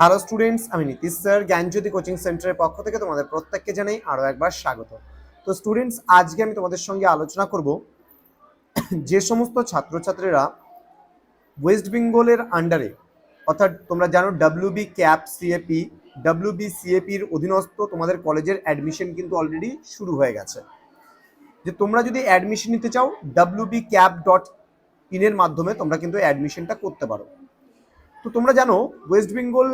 Hello students আমি Nitish sir, জ্ঞানজ্যোতি coaching সেন্টারের পক্ষ থেকে তোমাদের প্রত্যেককে জানাই আরও একবার স্বাগত। তো স্টুডেন্টস আজকে আমি তোমাদের সঙ্গে আলোচনা করব যে সমস্ত ছাত্রছাত্রীরা ওয়েস্ট বেঙ্গলের আন্ডারে অর্থাৎ তোমরা জানো ডাব্লিউবি ক্যাপ সিএপি ডাব্লিউবি সিএপির অধীনস্থ তোমাদের কলেজের অ্যাডমিশন কিন্তু অলরেডি শুরু হয়ে গেছে। যে তোমরা যদি অ্যাডমিশন নিতে চাও ডাব্লিউবি ক্যাপ ডট ইনের মাধ্যমে তোমরা কিন্তু অ্যাডমিশনটা করতে পারো। তো তোমরা জানো ওয়েস্ট বেঙ্গল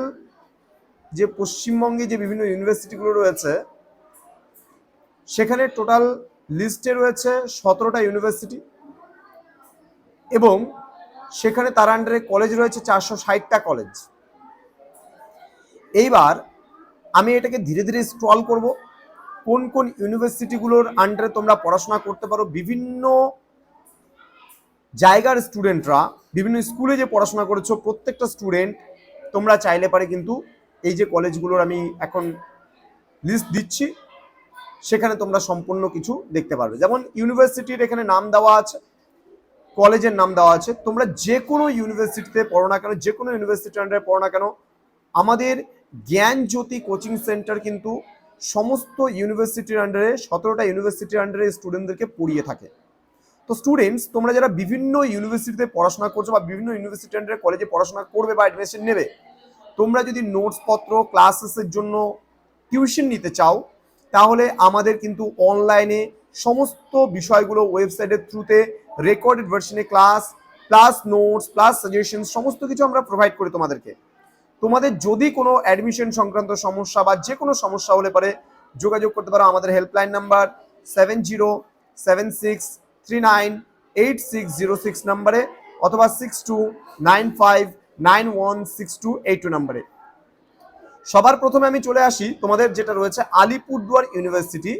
যে পশ্চিমবঙ্গে যে বিভিন্ন ইউনিভার্সিটিগুলো রয়েছে, সেখানে টোটাল লিস্টে রয়েছে সতেরোটা ইউনিভার্সিটি এবং সেখানে তার আন্ডারে কলেজ রয়েছে চারশো ষাটটা কলেজ এইবার আমি এটাকে ধীরে ধীরে স্ক্রল করব, কোন কোন ইউনিভার্সিটিগুলোর আন্ডারে তোমরা পড়াশোনা করতে পারো, বিভিন্ন জায়গার স্টুডেন্টরা বিভিন্ন স্কুলে যে পড়াশোনা করেছ, প্রত্যেকটা স্টুডেন্ট তোমরা চাইলে পারে কিন্তু এই যে কলেজগুলোর আমি এখন লিস্ট দিচ্ছি, সেখানে তোমরা সম্পূর্ণ কিছু দেখতে পারবে। যেমন ইউনিভার্সিটির এখানে নাম দেওয়া আছে কলেজের নাম দেওয়া আছে। তোমরা যে কোনো ইউনিভার্সিটিতে পড়ো না কেন, যে কোনো ইউনিভার্সিটির আন্ডারে পড়ো না কেন, আমাদের জ্ঞান জ্যোতি কোচিং সেন্টার কিন্তু সমস্ত ইউনিভার্সিটির আন্ডারে সতেরোটা ইউনিভার্সিটির আন্ডারে স্টুডেন্টদেরকে পড়িয়ে থাকে। তো স্টুডেন্টস তোমরা যারা বিভিন্ন ইউনিভার্সিটিতে পড়াশোনা করছ বা বিভিন্ন ইউনিভার্সিটি কলেজে পড়াশোনা করবে বা অ্যাডমিশন নেবে, তোমরা যদি নোটস পত্র ক্লাসেসের জন্য টিউশন নিতে চাও, তাহলে আমাদের কিন্তু অনলাইনে সমস্ত বিষয়গুলো ওয়েবসাইটের থ্রুতে রেকর্ডেড ভার্সনে class plus notes plus suggestion সমস্ত কিছু আমরা প্রোভাইড করি তোমাদেরকে। তোমাদের যদি কোনো অ্যাডমিশন সংক্রান্ত সমস্যা বা যে কোনো সমস্যা হলে পারে, যোগাযোগ করতে পারো আমাদের helpline number seven zero seven six three nine eight six zero six নাম্বারে অথবা six two nine five nine one six two eight two নাম্বারে সবার প্রথমে আমি চলে আসি, তোমাদের যেটা রয়েছে আলিপুরদুয়ার ইউনিভার্সিটি।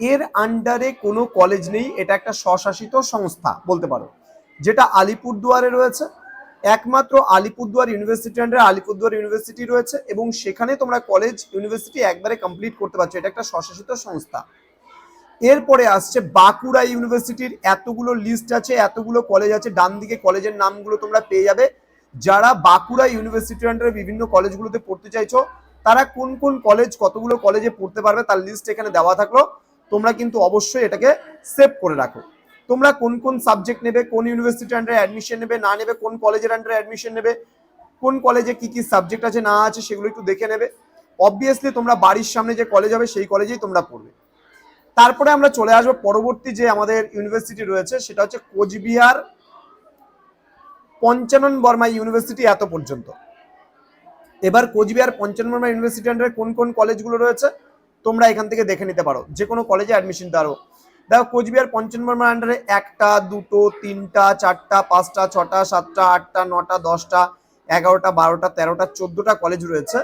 এর আন্ডারে কোনো কলেজ নেই, এটা একটা স্বশাসিত সংস্থা, বলতে পারো। যেটা আলিপুরদুয়ারে রয়েছে, একমাত্র আলিপুরদুয়ার ইউনিভার্সিটি আন্ডারে আলিপুরদুয়ার ইউনিভার্সিটি রয়েছে এবং সেখানে তোমরা কলেজ ইউনিভার্সিটি একবারে কমপ্লিট করতে পারছ। এটা একটা স্বশাসিত সংস্থা। এরপরে আসছে বাঁকুড়া ইউনিভার্সিটির এতগুলো লিস্ট আছে, এতগুলো কলেজ আছে ডান দিকে কলেজের নামগুলো তোমরা পেয়ে যাবে। যারা বাঁকুড়া ইউনিভার্সিটির আন্ডারে বিভিন্ন কলেজগুলোতে পড়তে চাইছো, তারা কোন কোন কলেজ কতগুলো কলেজে পড়তে পারবে তার লিস্ট এখানে দেওয়া থাকল। তোমরা কিন্তু অবশ্যই এটাকে সেভ করে রাখো। তোমরা কোন কোন সাবজেক্ট নেবে, কোন ইউনিভার্সিটির আন্ডারে অ্যাডমিশন নেবে, না নেবে, কোন কলেজের আন্ডারে অ্যাডমিশন নেবে, কোন কলেজে কি কি সাবজেক্ট আছে, না আছে, সেগুলো একটু দেখে নেবে। অবভিয়াসলি তোমরা বাড়ির সামনে যে কলেজ হবে, সেই কলেজেই তোমরা পড়বে। তারপরে আমরা চলে আসব পরবর্তী যে আমাদের ইউনিভার্সিটি রয়েছে, সেটা হচ্ছে কোচবিহার পঞ্চানন বর্মা ইউনিভার্সিটি এত পর্যন্ত। এবার কোচবিহার পঞ্চানন বর্মা ইউনিভার্সিটি আন্ডারে কোন কোন কলেজগুলো রয়েছে, তোমরা এখান থেকে দেখে নিতে পারো। যে কোনো কলেজে অ্যাডমিশন পারো দেখো, কোচবিহার পঞ্চানন বর্মার আন্ডারে একটা, দুটো, তিনটা, চারটা, পাঁচটা, ছটা, সাতটা, আটটা, নটা, দশটা, এগারোটা, বারোটা, তেরোটা, চোদ্দোটা কলেজ রয়েছে।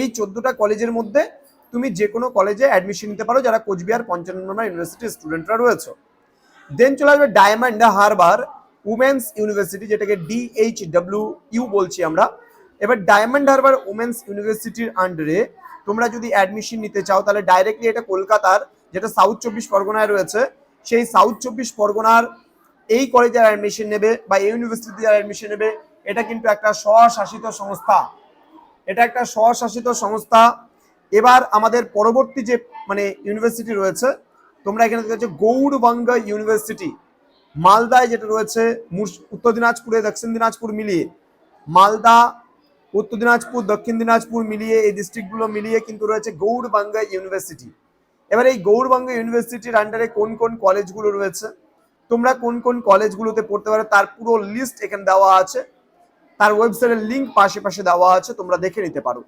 এই চোদ্দোটা কলেজের মধ্যে তুমি যে কোনো কলেজে অ্যাডমিশন নিতে পারো, যারা কোচবিহার পঞ্চানন নম্বর ইউনিভার্সিটির স্টুডেন্টরা রয়েছে। দেন চলে আসবে ডায়মন্ড হারবার উমেন্স ইউনিভার্সিটি যেটাকে ডিএইচ ডাব্লিউ ইউ বলছি আমরা। এবার ডায়মন্ড হারবার উমেন্স ইউনিভার্সিটির আন্ডারে তোমরা যদি অ্যাডমিশন নিতে চাও, তাহলে ডাইরেক্টলি এটা কলকাতার, যেটা সাউথ চব্বিশ পরগনায় রয়েছে, সেই সাউথ চব্বিশ পরগনার এই কলেজে যারা অ্যাডমিশন নেবে বা এই ইউনিভার্সিটিতে যারা অ্যাডমিশন নেবে। এটা কিন্তু একটা স্বশাসিত সংস্থা। এটা একটা স্বশাসিত সংস্থা। এবার আমাদের পরবর্তী যে মানে ইউনিভার্সিটি রয়েছে, তোমরা এখানে দেখতে গৌড়বঙ্গ ইউনিভার্সিটি মালদায় যেটা রয়েছে উত্তর দিনাজপুরে, দক্ষিণ দিনাজপুর মিলিয়ে। মালদা, উত্তর দিনাজপুর, দক্ষিণ দিনাজপুর মিলিয়ে, এই ডিস্ট্রিক্টগুলো মিলিয়ে কিন্তু রয়েছে গৌড়বাঙ্গা ইউনিভার্সিটি এবার এই গৌড়বাঙ্গা ইউনিভার্সিটির আন্ডারে কোন কোন কলেজগুলো রয়েছে? তোমরা কোন কোন কলেজগুলোতে পড়তে পারো? তার পুরো লিস্ট এখানে দেওয়া আছে। তার ওয়েবসাইটের লিঙ্ক পাশে পাশে দেওয়া আছে, তোমরা দেখে নিতে পারো।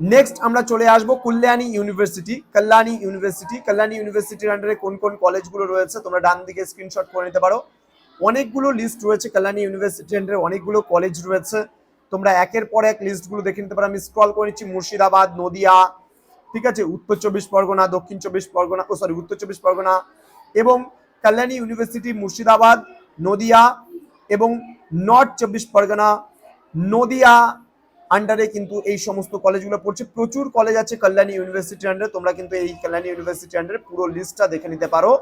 নেক্সট আমরা চলে আসব কল্যাণী ইউনিভার্সিটি কল্যাণী ইউনিভার্সিটি কল্যাণী ইউনিভার্সিটির আন্ডারে কোন কোন কলেজগুলো রয়েছে, তোমরা ডান দিকে স্ক্রিনশট করে নিতে পারো। অনেকগুলো লিস্ট রয়েছে কল্যাণী ইউনিভার্সিটির আন্ডারে অনেকগুলো কলেজ রয়েছে। তোমরা একের পর এক লিস্টগুলো দেখে নিতে পারো। আমি স্ক্রল করে নিচ্ছি, মুর্শিদাবাদ, নদিয়া, ঠিক আছে? উত্তর চব্বিশ পরগনা, দক্ষিণ চব্বিশ পরগনা, ও সরি উত্তর চব্বিশ পরগনা এবং কল্যাণী ইউনিভার্সিটি মুর্শিদাবাদ, নদিয়া এবং নর্থ চব্বিশ পরগনা, নদিয়া আন্ডারে কিন্তু এই সমস্ত কলেজগুলো পড়ছে। প্রচুর কলেজ আছে কল্যাণী ইউনিভার্সিটির আন্ডারে তোমরা কিন্তু এই কল্যাণী ইউনিভার্সিটির আন্ডারে পুরো লিস্টটা দেখে নিতে পারো।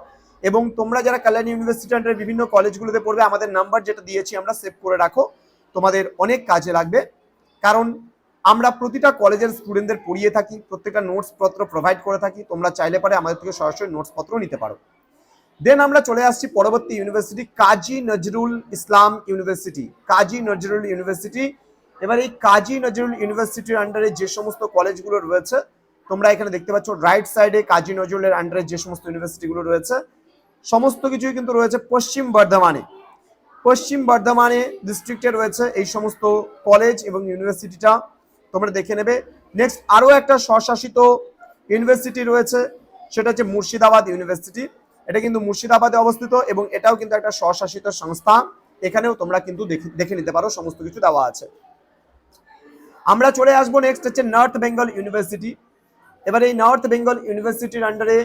এবং তোমরা যারা কল্যাণী ইউনিভার্সিটির আন্ডারে বিভিন্ন কলেজগুলোতে পড়বে, আমাদের নাম্বার যেটা দিয়েছি আমরা সেভ করে রাখো। তোমাদের অনেক কাজে লাগবে। কারণ আমরা প্রতিটা কলেজের স্টুডেন্টদের পড়িয়ে থাকি, প্রত্যেকটা নোটস পত্র প্রোভাইড করে থাকি। তোমরা চাইলে পারে আমাদের থেকে সরাসরি নোটস পত্র নিতে পারো। দেন আমরা চলে আসছি পরবর্তী university Kazi Nazrul Islam university Kazi Nazrul university এবার এই কাজী নজরুল ইউনিভার্সিটির আন্ডারে যে সমস্ত কলেজগুলো রয়েছে, তোমরা এখানে দেখতে পাচ্ছ রাইট সাইডে কাজী নজরুলের আন্ডারে যে সমস্ত ইউনিভার্সিটিগুলো রয়েছে, সমস্ত কিছুই কিন্তু রয়েছে পশ্চিম বর্ধমানে। পশ্চিম বর্ধমানে ডিস্ট্রিক্টে রয়েছে এই সমস্ত কলেজ এবং ইউনিভার্সিটিটা তোমরা দেখে নেবে। নেক্সট আরও একটা স্বশাসিত ইউনিভার্সিটি রয়েছে, সেটা হচ্ছে মুর্শিদাবাদ ইউনিভার্সিটি এটা কিন্তু মুর্শিদাবাদে অবস্থিত এবং এটাও কিন্তু একটা স্বশাসিত সংস্থা। এখানেও তোমরা কিন্তু দেখে দেখে নিতে পারো, সমস্ত কিছু দেওয়া আছে। আমরা চলে আসব নেক্সট হচ্ছে নর্থ বেঙ্গল ইউনিভার্সিটি এবার এই নর্থ বেঙ্গল ইউনিভার্সিটির আন্ডারে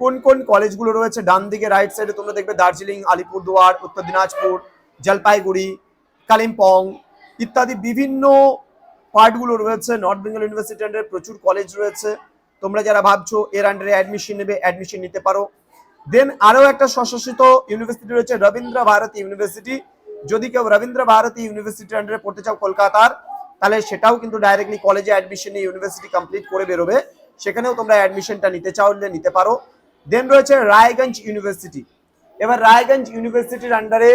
কোন কোন কলেজগুলো রয়েছে? ডান দিকে রাইট সাইডে তোমরা দেখবে দার্জিলিং, আলিপুরদুয়ার, উত্তর দিনাজপুর, জলপাইগুড়ি, কালিম্পং ইত্যাদি বিভিন্ন পার্টগুলো রয়েছে। নর্থ বেঙ্গল ইউনিভার্সিটির আন্ডারে প্রচুর কলেজ রয়েছে। তোমরা যারা ভাবছ এর আন্ডারে অ্যাডমিশন নেবে অ্যাডমিশন নিতে পারো। দেন আরও একটা স্বশাসিত ইউনিভার্সিটি রয়েছে রবীন্দ্র ভারতী ইউনিভার্সিটি যদি কেউ রবীন্দ্র ভারতী ইউনিভার্সিটির আন্ডারে পড়তে চাও, কলকাতার তাহলে সেটাও কিন্তু ডাইরেক্টলি কলেজে অ্যাডমিশন নিয়ে ইউনিভার্সিটি কমপ্লিট করে বেরোবে। সেখানেও তোমরা অ্যাডমিশনটা নিতে চাইলে নিতে পারো। দেন রয়েছে রায়গঞ্জ ইউনিভার্সিটি এবার রায়গঞ্জ ইউনিভার্সিটির আন্ডারে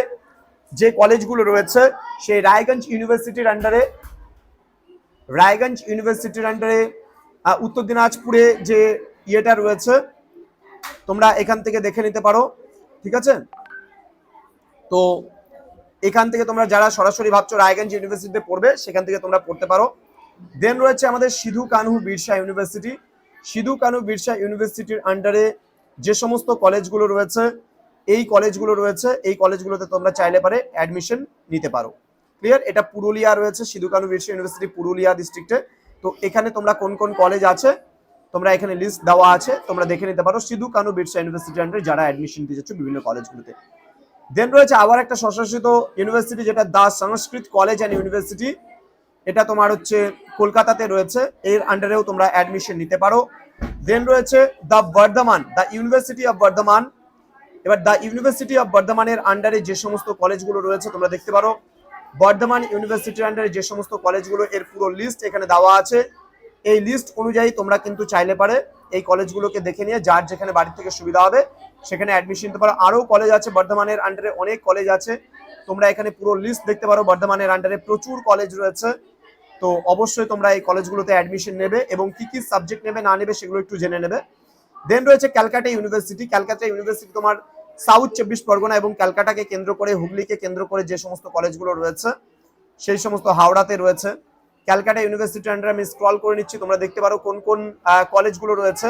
যে কলেজগুলো রয়েছে, সেই রায়গঞ্জ ইউনিভার্সিটির আন্ডারে রায়গঞ্জ ইউনিভার্সিটির আন্ডারে উত্তর দিনাজপুরে যে ইয়েটা রয়েছে, তোমরা এখান থেকে দেখে নিতে পারো। ঠিক আছে? তো এখান থেকে তোমরা যারা সরাসরি ভাবছ রায়গঞ্জ ইউনিভার্সিটিতে পড়বে, সেখান থেকে তোমরা পড়তে পারো। দেন রয়েছে আমাদের সিধু কানহু বিরসা ইউনিভার্সিটি। সিধু কানহু বিরসা ইউনিভার্সিটির আন্ডারে যে সমস্ত কলেজগুলো রয়েছে, এই কলেজগুলো রয়েছে, এই কলেজগুলোতে তোমরা চাইলে পারে অ্যাডমিশন নিতে পারো। ক্লিয়ার এটা পুরুলিয়া রয়েছে, সিধু কানহু বিরসা ইউনিভার্সিটি পুরুলিয়া ডিস্ট্রিক্টে তো এখানে তোমরা কোন কোন কলেজ আছে, তোমরা এখানে লিস্ট দেওয়া আছে, তোমরা দেখে নিতে পারো সিধু কানহু বিরসা ইউনিভার্সিটি আন্ডারে যারা অ্যাডমিশন নিতে যাচ্ছ বিভিন্ন কলেজগুলোতে। দেন রয়েছে আবার একটা স্বশাসিত ইউনিভার্সিটি যেটা Das Sanskrit college and university এটা তোমার হচ্ছে কলকাতাতে রয়েছে। এর আন্ডারেও তোমরা অ্যাডমিশন নিতে পারো। দেন রয়েছে the Burdwan the university of Burdwan. এবার দ্য ইউনিভার্সিটি অফ বর্ধমানের আন্ডারে যে সমস্ত কলেজগুলো রয়েছে, তোমরা দেখতে পারো। বর্ধমান ইউনিভার্সিটির আন্ডারে যে সমস্ত কলেজগুলো এর পুরো লিস্ট এখানে দেওয়া আছে। এই লিস্ট অনুযায়ী তোমরা কিন্তু চাইলে পারে। এই কলেজগুলোকে দেখে নিয়ে, যার যেখানে বাড়ির থেকে সুবিধা হবে, সেখানে অ্যাডমিশন নিতে পারো। আরও কলেজ আছে, বর্ধমানের আন্ডারে অনেক কলেজ আছে। তোমরা এখানে পুরো লিস্ট দেখতে পারো, বর্ধমানের আন্ডারে প্রচুর কলেজ রয়েছে। তো অবশ্যই তোমরা এই কলেজগুলোতে অ্যাডমিশন নেবে এবং কি কি সাবজেক্ট নেবে, না নেবে, সেগুলো একটু জেনে নেবে। দেন রয়েছে ক্যালকাটা ইউনিভার্সিটি। ক্যালকাটা ইউনিভার্সিটি তোমার সাউথ চব্বিশ পরগনা এবং ক্যালকাটাকে কেন্দ্র করে, হুগলিকে কেন্দ্র করে যে সমস্ত কলেজগুলো রয়েছে, সেই সমস্ত হাওড়াতে রয়েছে। ক্যালকাটা ইউনিভার্সিটির আন্ডারে আমি স্ক্রল করে নিচ্ছি, তোমরা দেখতে পারো কোন কোন কলেজগুলো রয়েছে।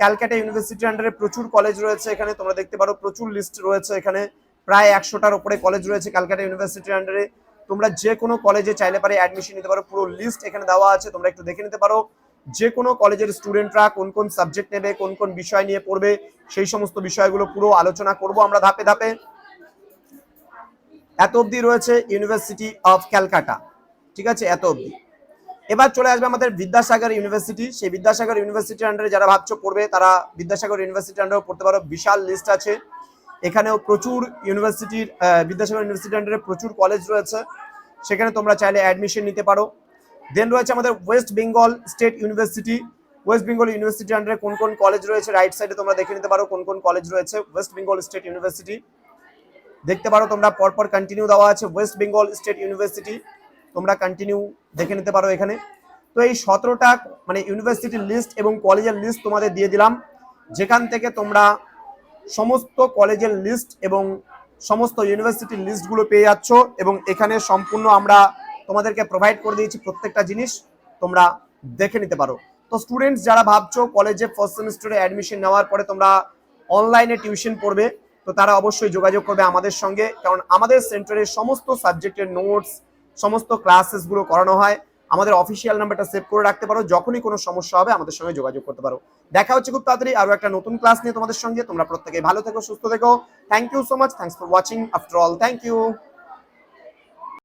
ক্যালকাটা ইউনিভার্সিটির আন্ডারে প্রচুর কলেজ রয়েছে এখানে, তোমরা দেখতে পারো প্রচুর লিস্ট রয়েছে এখানে। প্রায় একশোটার ওপরে কলেজ রয়েছে ক্যালকাটা ইউনিভার্সিটির আন্ডারে তোমরা যে কোনো কলেজে চাইলে পারে অ্যাডমিশন নিতে পারো, পুরো লিস্ট এখানে দেওয়া আছে, তোমরা একটু দেখে নিতে পারো। যে কোনো কলেজের স্টুডেন্টরা কোন কোন সাবজেক্ট নেবে, কোন কোন বিষয় নিয়ে পড়বে, সেই সমস্ত বিষয়গুলো পুরো আলোচনা করব আমরা ধাপে ধাপে। এত অবধি রয়েছে ইউনিভার্সিটি অফ ক্যালকাটা ঠিক আছে? এত অবধি। এবার চলে আসবে আমাদের বিদ্যাসাগর ইউনিভার্সিটি। সেই বিদ্যাসাগর ইউনিভার্সিটির আন্ডারে যারা ভাবছ পড়বে, তারা বিদ্যাসাগর ইউনিভার্সিটির আন্ডারেও পড়তে পারো। বিশাল লিস্ট আছে। এখানেও প্রচুর ইউনিভার্সিটির বিদ্যাসাগর ইউনিভার্সিটির আন্ডারে প্রচুর কলেজ রয়েছে। সেখানে তোমরা চাইলে অ্যাডমিশন নিতে পারো। দেন রয়েছে আমাদের West Bengal state university West Bengal ইউনিভার্সিটির আন্ডারে কোন কোন কলেজ রয়েছে? রাইট সাইডে তোমরা দেখে নিতে পারো কোন কোন কলেজ রয়েছে ওয়েস্ট বেঙ্গল স্টেট ইউনিভার্সিটি দেখতে পারো তোমরা, পরপর কন্টিনিউ দেওয়া আছে ওয়েস্ট বেঙ্গল স্টেট ইউনিভার্সিটি তোমরা কন্টিনিউ দেখে নিতে পারো এখানে। তো এই সতেরোটা মানে ইউনিভার্সিটির লিস্ট এবং কলেজের লিস্ট তোমাদের দিয়ে দিলাম। যেখান থেকে তোমরা সমস্ত কলেজের লিস্ট এবং সমস্ত ইউনিভার্সিটির লিস্টগুলো পেয়ে যাচ্ছ এবং এখানে সম্পূর্ণ আমরা তোমাদেরকে প্রোভাইড করে দিয়েছি প্রত্যেকটা জিনিস, তোমরা দেখে নিতে পারো। তো স্টুডেন্টস যারা ভাবছ কলেজে ফার্স্ট সেমিস্টারে অ্যাডমিশন নেওয়ার পরে তোমরা অনলাইনে টিউশন পড়বে, তো তারা অবশ্যই যোগাযোগ করবে আমাদের সঙ্গে। কারণ আমাদের সেন্টারের সমস্ত সাবজেক্টের নোটস সমস্ত ক্লাসেসগুলো করানো হয়। আমাদের অফিসিয়াল নাম্বারটা সেভ করে রাখতে পারো। যখনই কোনো সমস্যা হবে, আমাদের সঙ্গে যোগাযোগ করতে পারো। দেখা হচ্ছে খুব তাড়াতাড়ি আরও একটা নতুন ক্লাস নিয়ে তোমাদের সঙ্গে। তোমরা প্রত্যেকে ভালো থেকো, সুস্থ থেকো। Thank you so much thanks for watching after all thank you